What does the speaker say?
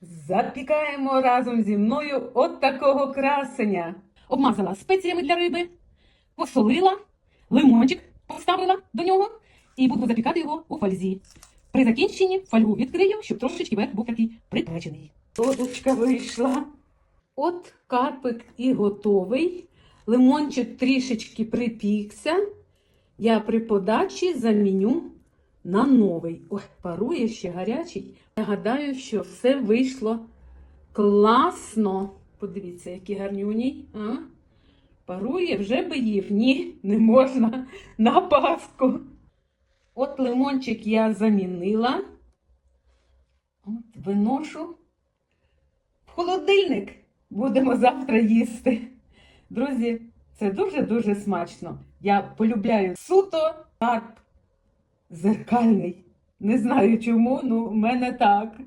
Запікаємо разом зі мною от такого красення. Обмазала спеціями для риби, посолила, лимончик поставила до нього і буду запікати його у фользі. При закінченні фольгу відкрию, щоб трошечки верх був такий припечений. Соточка вийшла. От карпик і готовий. Лимончик трішечки припікся. Я при подачі заміню на новий. Ой, парує ще гарячий. Нагадаю, що все вийшло класно. Подивіться, які гарнюні. А? Парує, вже би їв. Ні, не можна на паску. От лимончик я замінила. От, виношу в холодильник. Будемо завтра їсти. Друзі, це дуже-дуже смачно. Я полюбляю суто карп зеркальний. Не знаю чому, ну в мене так.